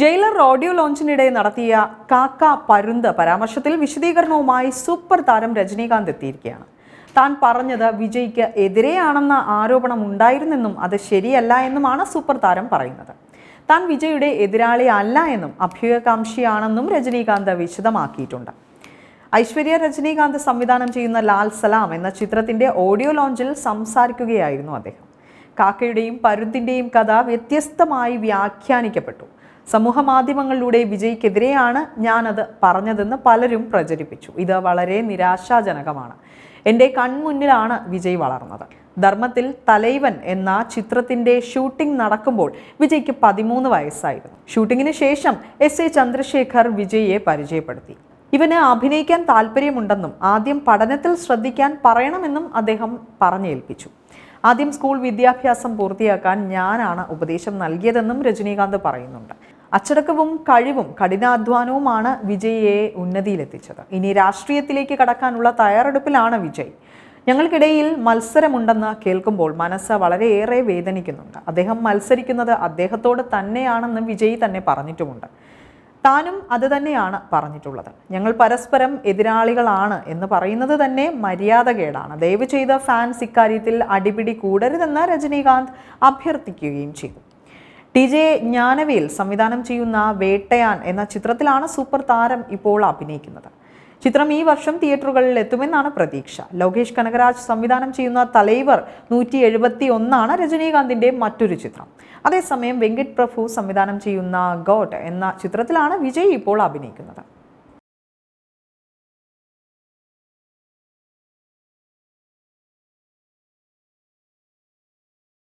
Jailer audio ലോഞ്ചിനിടെ നടത്തിയ കാക്ക പരുന്ത് പരാമർശത്തിൽ വിശദീകരണവുമായി സൂപ്പർ താരം രജനീകാന്ത് എത്തിയിരിക്കുകയാണ്. താൻ പറഞ്ഞത് വിജയ്ക്ക് എതിരെയാണെന്ന ആരോപണം ഉണ്ടായിരുന്നെന്നും അത് ശരിയല്ല എന്നുമാണ് സൂപ്പർ താരം പറയുന്നത്. താൻ വിജയുടെ എതിരാളി അല്ല എന്നും അഭ്യൂഹകാംക്ഷിയാണെന്നും രജനീകാന്ത് വിശദമാക്കിയിട്ടുണ്ട്. ഐശ്വര്യ രജനീകാന്ത് സംവിധാനം ചെയ്യുന്ന ലാൽ സലാം എന്ന ചിത്രത്തിന്റെ ഓഡിയോ ലോഞ്ചിൽ സംസാരിക്കുകയായിരുന്നു അദ്ദേഹം. കാക്കയുടെയും പരുന്തിന്റെയും കഥ വ്യത്യസ്തമായി വ്യാഖ്യാനിക്കപ്പെട്ടു. സമൂഹ മാധ്യമങ്ങളിലൂടെ വിജയ്ക്കെതിരെയാണ് ഞാനത് പറഞ്ഞതെന്ന് പലരും പ്രചരിപ്പിച്ചു. ഇത് വളരെ നിരാശാജനകമാണ്. എന്റെ കൺമുന്നിലാണ് വിജയ് വളർന്നത്. ധർമ്മത്തിൽ തലൈവൻ എന്ന ചിത്രത്തിന്റെ ഷൂട്ടിംഗ് നടക്കുമ്പോൾ വിജയ്ക്ക് പതിമൂന്ന് വയസ്സായിരുന്നു. ഷൂട്ടിങ്ങിന് ശേഷം എസ് എ ചന്ദ്രശേഖർ വിജയ്യെ പരിചയപ്പെടുത്തി. ഇവന് അഭിനയിക്കാൻ താല്പര്യമുണ്ടെന്നും ആദ്യം പഠനത്തിൽ ശ്രദ്ധിക്കാൻ പറയണമെന്നും അദ്ദേഹം പറഞ്ഞേൽപ്പിച്ചു. ആദ്യം സ്കൂൾ വിദ്യാഭ്യാസം പൂർത്തിയാക്കാൻ ഞാനാണ് ഉപദേശം നൽകിയതെന്നും രജനീകാന്ത് പറയുന്നുണ്ട്. അച്ചടക്കവും കഴിവും കഠിനാധ്വാനവുമാണ് വിജയിയെ ഉന്നതിയിലെത്തിച്ചത്. ഇനി രാഷ്ട്രീയത്തിലേക്ക് കടക്കാനുള്ള തയ്യാറെടുപ്പിലാണ് വിജയ്. ഞങ്ങൾക്കിടയിൽ മത്സരമുണ്ടെന്ന് കേൾക്കുമ്പോൾ മനസ്സ് വളരെയേറെ വേദനിക്കുന്നുണ്ട്. അദ്ദേഹം മത്സരിക്കുന്നത് അദ്ദേഹത്തോട് തന്നെയാണെന്ന് വിജയ് തന്നെ പറഞ്ഞിട്ടുമുണ്ട്. താനും അത് തന്നെയാണ് പറഞ്ഞിട്ടുള്ളത്. ഞങ്ങൾ പരസ്പരം എതിരാളികളാണ് എന്ന് പറയുന്നത് തന്നെ മര്യാദകേടാണ് ദയവ് ചെയ്ത ഫാൻസ് ഇക്കാര്യത്തിൽ അടിപിടി കൂടരുതെന്ന് രജനീകാന്ത് അഭ്യർത്ഥിക്കുകയും ചെയ്തു. ടി ജെ ജ്ഞാനവേൽ സംവിധാനം ചെയ്യുന്ന വേട്ടയാൻ എന്ന ചിത്രത്തിലാണ് സൂപ്പർ താരം ഇപ്പോൾ അഭിനയിക്കുന്നത്. ചിത്രം ഈ വർഷം തിയേറ്ററുകളിൽ എത്തുമെന്നാണ് പ്രതീക്ഷ. ലോകേഷ് കനകരാജ് സംവിധാനം ചെയ്യുന്ന തലൈവർ നൂറ്റി എഴുപത്തി ഒന്നാണ് രജനീകാന്തിന്റെ മറ്റൊരു ചിത്രം. അതേസമയം വെങ്കിട്ട് പ്രഭു സംവിധാനം ചെയ്യുന്ന ഗോഡ് എന്ന ചിത്രത്തിലാണ് വിജയ് ഇപ്പോൾ അഭിനയിക്കുന്നത്.